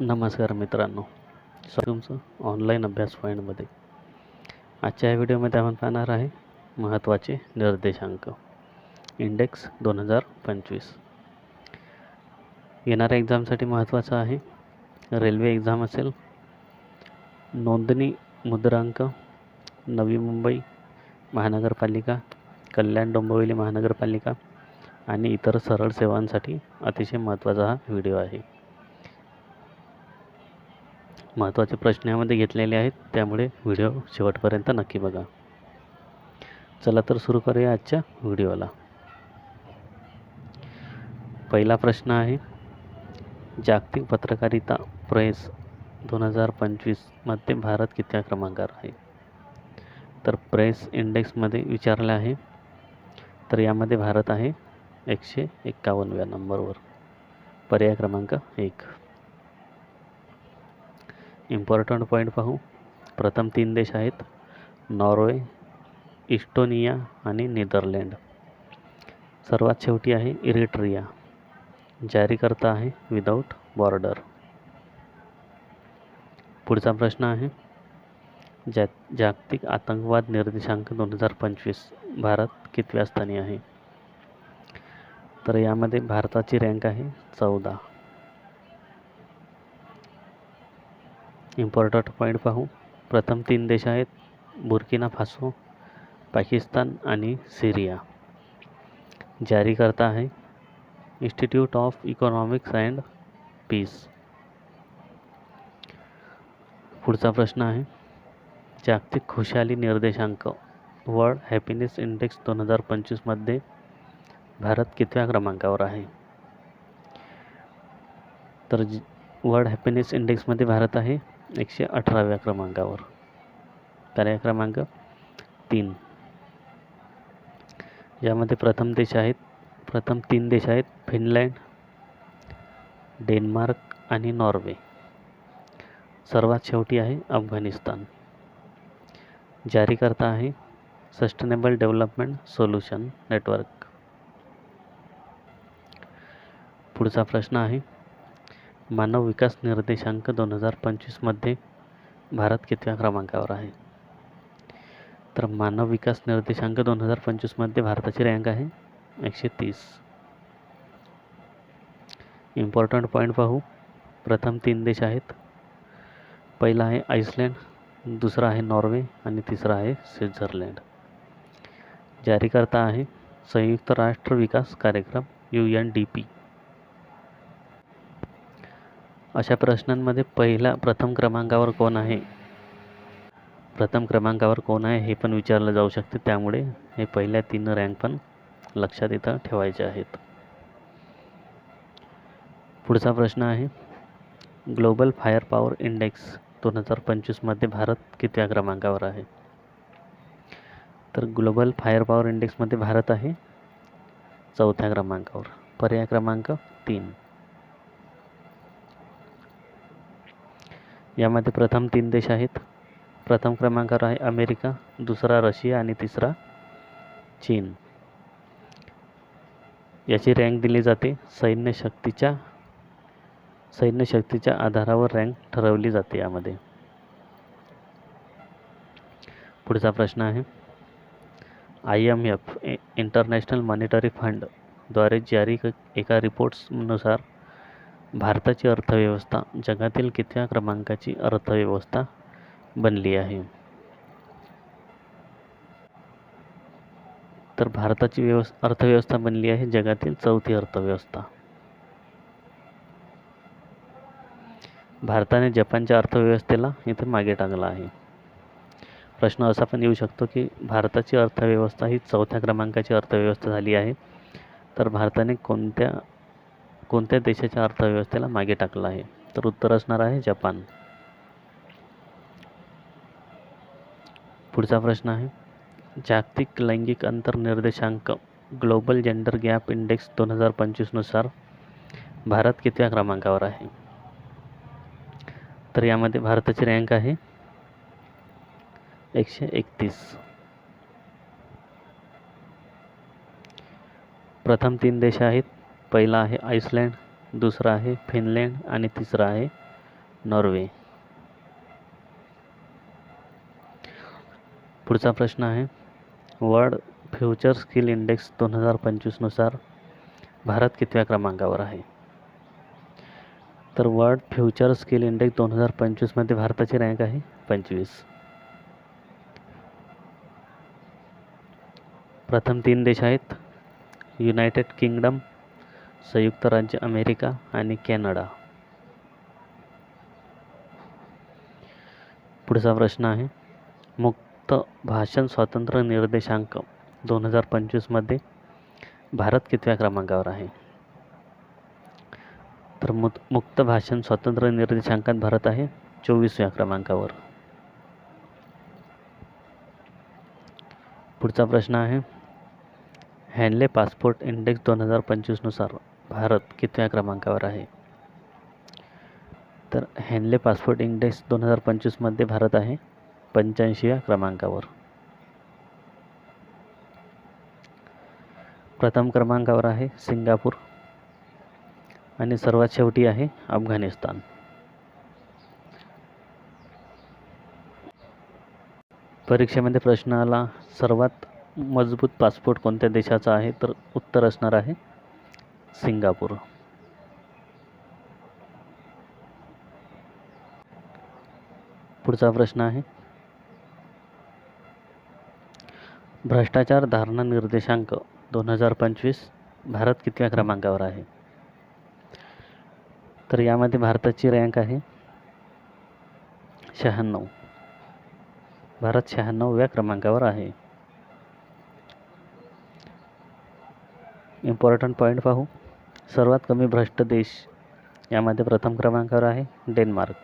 नमस्कार मित्रांनो. तुमचं ऑनलाईन अभ्यास पॉईंटमध्ये आजच्या या व्हिडिओमध्ये आपण पाहणार आहे महत्त्वाचे निर्देशांक. इंडेक्स दोन हजार पंचवीस. येणाऱ्या एक्झामसाठी महत्त्वाचं आहे रेल्वे एक्झाम असेल नोंदणी मुद्रांक नवी मुंबई महानगरपालिका कल्याण डोंबिवली महानगरपालिका आणि इतर सरळ सेवांसाठी अतिशय महत्त्वाचा हा व्हिडिओ आहे. महत्त्वाचे प्रश्न यामध्ये घेतलेले आहेत. त्यामुळे व्हिडिओ शेवटपर्यंत नक्की बघा. चला तर सुरू करूया आजच्या व्हिडिओला. पहिला प्रश्न आहे जागतिक पत्रकारिता प्रेस दोन हजार पंचवीसमध्ये भारत कितव्या क्रमांकावर आहे? तर प्रेस इंडेक्समध्ये विचारलं आहे तर यामध्ये भारत आहे एकशे एक्कावन्नव्या नंबरवर. पर्याय क्रमांक एक. इम्पॉर्टंट पॉईंट पाहू. प्रथम तीन देश आहेत. नॉर्वे इस्टोनिया आणि नेदरलँड. सर्वात शेवटी आहे इरिट्रिया. जारीकर्ता आहे विदाऊट बॉर्डर पुढचा प्रश्न आहे. जा जागतिक आतंकवाद निर्देशांक दोन हजार पंचवीस. भारत कितव्या स्थानी आहे? तर यामध्ये भारताची रँक आहे चौदा. इम्पॉर्टंट पॉईंट पाहू. प्रथम तीन देश आहेत. बुर्किना फासो पाकिस्तान आणि सिरिया. जारीकर्ता आहे. Institute of economics and peace पुढचा प्रश्न आहे. जागतिक खुशाली निर्देशांक वर्ल्ड हॅपीनेस इंडेक्स दोन हजार पंचवीसमध्ये भारत कितव्या क्रमांकावर आहे? तर वर्ल्ड हॅपीनेस इंडेक्समध्ये भारत आहे. एकशे अठराव्या क्रमांकावर. पर्याय क्रमांक तीन. यामध्ये प्रथम देश आहेत प्रथम तीन देश आहेत फिनलँड डेन्मार्क आणि नॉर्वे. सर्वात शेवटी आहे अफगाणिस्तान. जारीकर्ता आहे सस्टेनेबल डेव्हलपमेंट सोल्युशन नेटवर्क पुढचा प्रश्न आहे मानव विकास निर्देशांक दोन हजार पंचवीसमध्ये भारत कितव्या क्रमांकावर आहे? तर मानव विकास निर्देशांक दोन हजार पंचवीसमध्ये भारताची रँक आहे एकशे तीस. इम्पॉर्टंट पॉईंट पाहू. प्रथम तीन देश आहेत. पहिला आहे आईसलँड दुसरा आहे नॉर्वे आणि तिसरा आहे स्वित्झर्लंड. जारीकर्ता आहे संयुक्त राष्ट्र विकास कार्यक्रम यू एन डी पी अशा प्रश्नांमध्ये पहिला प्रथम क्रमांकावर कोण आहे? प्रथम क्रमांकावर कोण आहे हे पण विचारलं जाऊ शकते. त्यामुळे हे पहिल्या तीन रँक पण लक्षात इथं ठेवायचे आहेत. पुढचा प्रश्न आहे ग्लोबल फायर पॉवर इंडेक्स दोन हजार पंचवीसमध्ये भारत कितव्या क्रमांकावर आहे? तर ग्लोबल फायर पॉवर इंडेक्समध्ये भारत आहे चौथ्या क्रमांकावर. पर्याय क्रमांक तीन. यामध्ये प्रथम तीन देश आहेत. प्रथम क्रमांकावर आहे अमेरिका दुसरा रशिया आणि तिसरा चीन. याची रँक दिली जाते. सैन्य शक्तीच्या सैन्य शक्तीच्या आधारावर रँक ठरवली जाते यामध्ये. पुढचा प्रश्न आहे. I M F international monetary फंडद्वारे जारी एका रिपोर्ट्सनुसार भारताची अर्थव्यवस्था जगातील कितव्या क्रमांकाची अर्थव्यवस्था बनली आहे? तर भारताची व्यवस् अर्थव्यवस्था बनली आहे जगातील चौथी अर्थव्यवस्था. भारताने जपानच्या अर्थव्यवस्थेला इथे मागे टाकला आहे. प्रश्न असा पण येऊ शकतो की भारताची अर्थव्यवस्था ही चौथ्या क्रमांकाची अर्थव्यवस्था झाली आहे. तर भारताने कोणत्या कोणत्या देशाच्या अर्थव्यवस्थेला मागे टाकलं आहे? तर उत्तर असणार आहे जपान. पुढचा प्रश्न आहे. जागतिक लैंगिक अंतरनिर्देशांक ग्लोबल जेंडर गॅप इंडेक्स दोन हजार पंचवीसनुसार भारत कितव्या क्रमांकावर आहे? तर यामध्ये भारताची रँक आहे एकशे एकतीस. प्रथम तीन देश आहेत. पहिला आहे आईसलँड दुसरा आहे फिनलँड तिसरा आहे नॉर्वे. पुढचा प्रश्न आहे, वर्ल्ड फ्युचर स्किल इंडेक्स दोन हज़ार पंचवीसनुसार भारत कितव्या क्रमांकावर आहे? तर वर्ल्ड फ्युचर स्किल इंडेक्स दोन हज़ार पंचवीसमध्ये भारताची रँक आहे पंचवीस. प्रथम तीन देश आहेत, युनायटेड किंगडम संयुक्त राज्य अमेरिका आणि कॅनडा. पुढचा प्रश्न आहे. मुक्त भाषण स्वातंत्र्य निर्देशांक दोन हजार पंचवीसमध्ये भारत कितव्या क्रमांकावर आहे? तर मुत मुक्त भाषण स्वातंत्र्य निर्देशांकात भारत आहे चोवीसव्या क्रमांकावर. पुढचा प्रश्न आहे. हॅनले पासपोर्ट इंडेक्स दोन हजार पंचवीसनुसार भारत कितव्या क्रमांकावर आहे? तर हॅनले पासपोर्ट इंडेक्स दोन हजार पंचवीसमध्ये भारत आहे पंच्याऐंशीव्या क्रमांकावर. प्रथम क्रमांकावर आहे सिंगापूर आणि सर्वात शेवटी आहे अफगाणिस्तान. परीक्षेमध्ये प्रश्न आला सर्वात मजबूत पासपोर्ट कोणत्या देशाचा आहे? तर उत्तर असणार आहे सिंगापूर. पुढचा प्रश्न आहे. भ्रष्टाचार धारणा निर्देशांक दोन हजार पंचवीस भारत कितव्या क्रमांकावर आहे? तर यामध्ये भारताची रँक आहे शहाण्णव. भारत शहाण्णवव्या क्रमांकावर आहे. इम्पॉर्टंट पॉईंट पाहू. सर्वात कमी भ्रष्ट देश यामध्ये प्रथम क्रमांकावर आहे डेन्मार्क.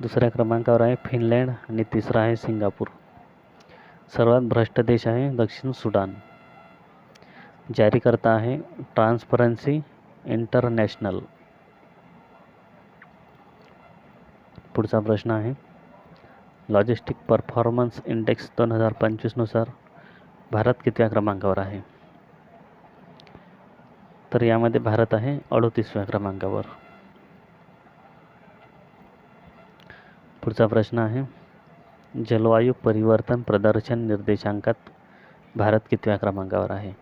दुसऱ्या क्रमांकावर आहे फिनलँड आणि तिसरा आहे सिंगापूर. सर्वात भ्रष्ट देश आहे दक्षिण सुडान. जारीकर्ता आहे ट्रान्सपरन्सी इंटरनॅशनल. पुढचा प्रश्न आहे. लॉजिस्टिक परफॉर्मन्स इंडेक्स दोन हजार पंचवीसनुसार भारत कितव्या क्रमांकावर आहे? तर यामध्ये भारत आहे अडोतीसव्या क्रमांकावर. पुढचा प्रश्न आहे जलवायू परिवर्तन प्रदर्शन निर्देशांकात भारत कितव्या क्रमांकावर आहे?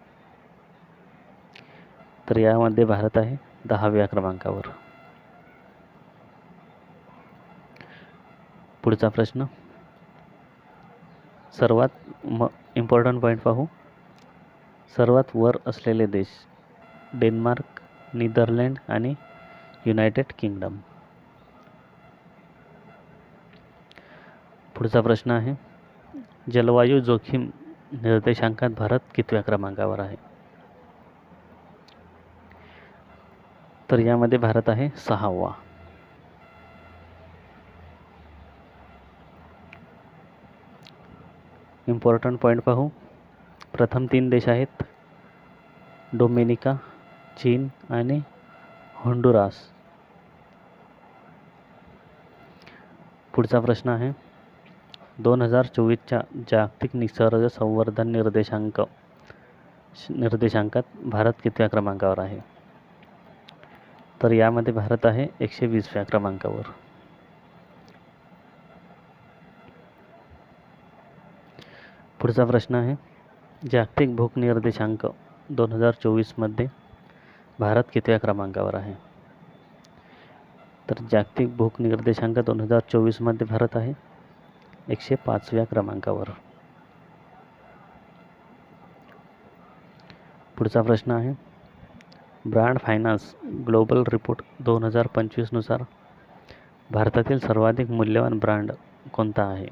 तर यामध्ये भारत आहे दहाव्या क्रमांकावर. पुढचा प्रश्न सर्वात म इम्पॉर्टंट पॉईंट पाहू. सर्वात वर असलेले देश डेन्मार्क नेदरलँड आणि युनायटेड किंगडम. पुढचा प्रश्न आहे. जलवायू जोखीम निर्देशांकात भारत कितव्या क्रमांकावर आहे? तर यामध्ये भारत आहे सहावा. इम्पॉर्टंट पॉईंट पाहू. प्रथम तीन देश आहेत. डोमेनिका चीन आणि होंडुरास. पुढचा प्रश्न आहे. दोन हजार चोवीसच्या जागतिक निसर्ग संवर्धन निर्देशांक निर्देशांकात भारत कितव्या क्रमांकावर आहे? तर यामध्ये भारत आहे एकशे वीसव्या क्रमांकावर. पुढचा प्रश्न आहे. जागतिक भूक निर्देशांक दोन हजार चोवीसमध्ये भारत कितव्या क्रमांकावर आहे? तर जागतिक भूक निर्देशांक दोन हजार चोवीसमध्ये भारत आहे. एकशे पाचव्या क्रमांकावर. पुढचा प्रश्न आहे. ब्रँड फायनान्स ग्लोबल रिपोर्ट दोन हजार पंचवीसनुसार भारतातील सर्वाधिक मूल्यवान ब्रँड कोणता आहे?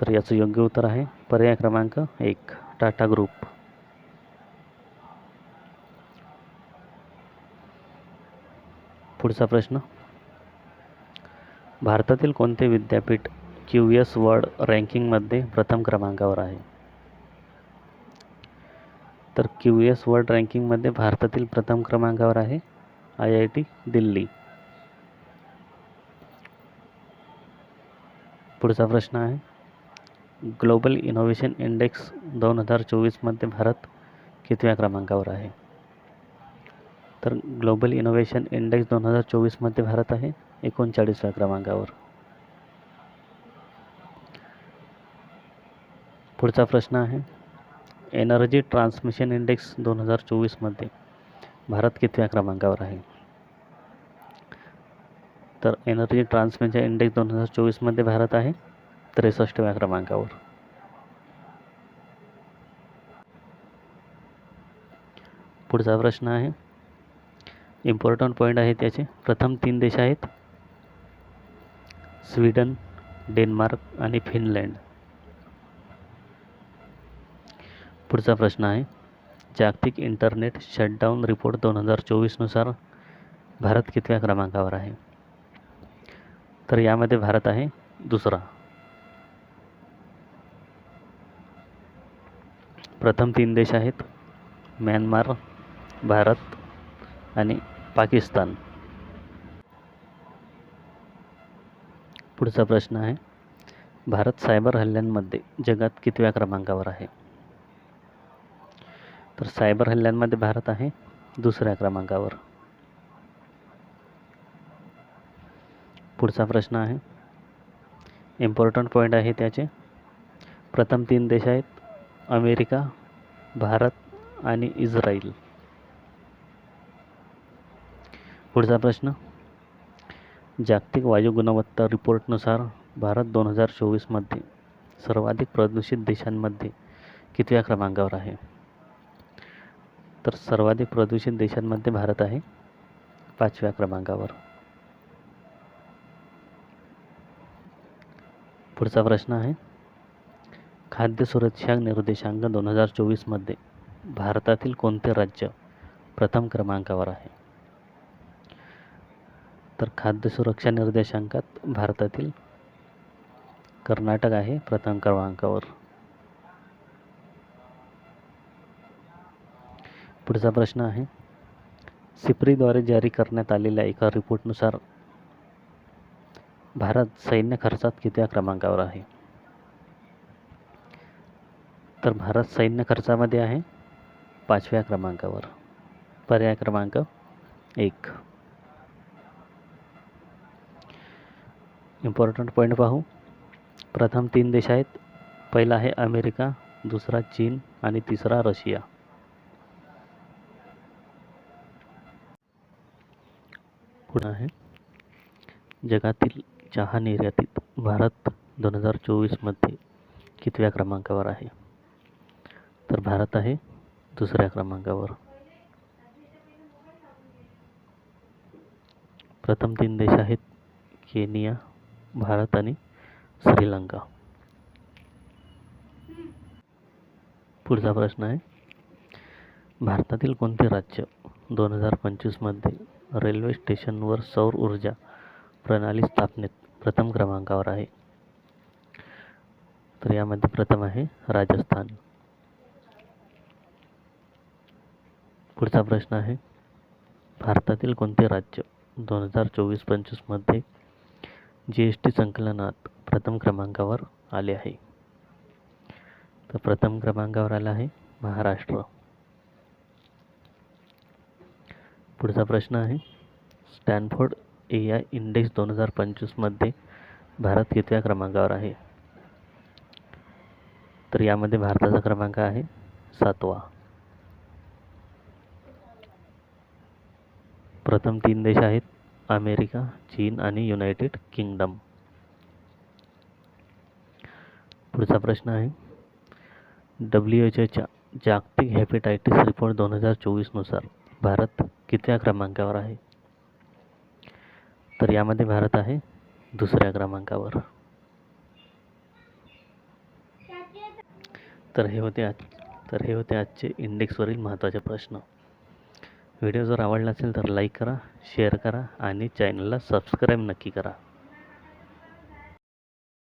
तर याचं योग्य उत्तर आहे. पर्याय क्रमांक एक टाटा ग्रुप. पुढचा प्रश्न. भारतातील कोणते विद्यापीठ क्यू एस वर्ल्ड रँकिंगमध्ये प्रथम क्रमांकावर आहे? तर क्यू एस वर्ल्ड रँकिंगमध्ये भारतातील प्रथम क्रमांकावर आहे आय आय टी दिल्ली. पुढचा प्रश्न आहे. ग्लोबल इनोव्हेशन इंडेक्स दोन हजार चोवीसमध्ये भारत कितव्या क्रमांकावर आहे? तर ग्लोबल इनोव्हेशन इंडेक्स दोन हजार चोवीसमध्ये भारत आहे एकोणचाळीसव्या क्रमांकावर. पुढचा प्रश्न आहे एनर्जी ट्रान्समिशन इंडेक्स दोन हजार चोवीसमध्ये भारत कितव्या क्रमांकावर आहे? तर एनर्जी ट्रान्समिशन इंडेक्स दोन हजार चोवीसमध्ये भारत आहे त्रेसष्टव्या क्रमांकावर. पुढचा प्रश्न आहे इम्पॉर्टंट पॉईंट आहे त्याचे प्रथम तीन देश आहेत. स्वीडन डेन्मार्क आणि फिनलँड. पुढचा प्रश्न आहे. जागतिक इंटरनेट शटडाऊन रिपोर्ट दोन हजार चोवीसनुसार भारत कितव्या क्रमांकावर आहे? तर यामध्ये भारत आहे दुसरा. प्रथम तीन देश आहेत. म्यानमार भारत आणि पाकिस्तान. पुढचा प्रश्न आहे भारत सायबर हल्ल्यांमध्ये जगात कितव्या क्रमांकावर आहे? तर सायबर हल्ल्यांमध्ये भारत आहे दुसऱ्या क्रमांकावर. पुढचा प्रश्न आहे इम्पॉर्टंट पॉईंट आहे त्याचे. प्रथम तीन देश आहेत अमेरिका भारत आणि इस्रायल. पुढचा प्रश्न. जागतिक वायू गुणवत्ता रिपोर्टनुसार भारत दोन हजार चोवीसमध्ये सर्वाधिक प्रदूषित देशांमध्ये कितव्या क्रमांकावर आहे? तर सर्वाधिक प्रदूषित देशांमध्ये भारत आहे पाचव्या क्रमांकावर. पुढचा प्रश्न आहे. खाद्य सुरक्षा निर्देशांक दोन हजार चोवीसमध्ये भारतातील कोणते राज्य प्रथम क्रमांकावर आहे? तर खाद्य सुरक्षा निर्देशांकात भारतातील कर्नाटक आहे प्रथम क्रमांकावर. पुढचा प्रश्न आहे सिप्रीद्वारे जारी करण्यात आलेल्या एका रिपोर्टनुसार भारत सैन्य खर्चात कितव्या क्रमांकावर आहे? तर भारत सैन्य खर्चामध्ये आहे पाचव्या क्रमांकावर. पर्याय क्रमांक एक. इम्पॉर्टंट पॉईंट पाहू. प्रथम तीन देश आहेत. पहिला आहे अमेरिका दुसरा चीन आणि तिसरा रशिया. पुढे आहे. जगातील चहा निर्यातीत भारत दोन हजार चोवीसमध्ये कितव्या क्रमांकावर आहे? तर भारत आहे दुसऱ्या क्रमांकावर. प्रथम तीन देश आहेत केनिया भारत आणि श्रीलंका. पुढचा प्रश्न आहे. भारतातील कोणते राज्य दोन हजार पंचवीसमध्ये रेल्वे स्टेशनवर सौर ऊर्जा प्रणाली स्थापनेत प्रथम क्रमांकावर आहे? तर यामध्ये प्रथम आहे राजस्थान. पुढचा प्रश्न आहे भारतातील कोणते राज्य दोन हजार चोवीस पंचवीसमध्ये जी एस टी संकलनात प्रथम क्रमांकावर आले आहे. तर प्रथम क्रमांकावर आला आहे महाराष्ट्र. पुढचा प्रश्न आहे स्टॅनफोर्ड ए आय इंडेक्स दोन हजार पंचवीसमध्ये भारत कितव्या क्रमांकावर आहे? तर यामध्ये भारताचा क्रमांक आहे सातवा. प्रथम तीन देश आहेत अमेरिका चीन आणि युनायटेड किंगडम. पुढचा प्रश्न आहे. डब्ल्यू एच एच्या जागतिक हेपेटायटिस रिपोर्ट दोन हजार चोवीसनुसार भारत कितव्या क्रमांकावर आहे? तर यामध्ये भारत आहे दुसऱ्या क्रमांकावर. तर हे होते आज तर हे होते आजचे इंडेक्सवरील महत्त्वाचे प्रश्न. व्हिडिओ जर आवडला असेल तर लाईक करा शेअर करा आणि चॅनलला सबस्क्राईब नक्की करा.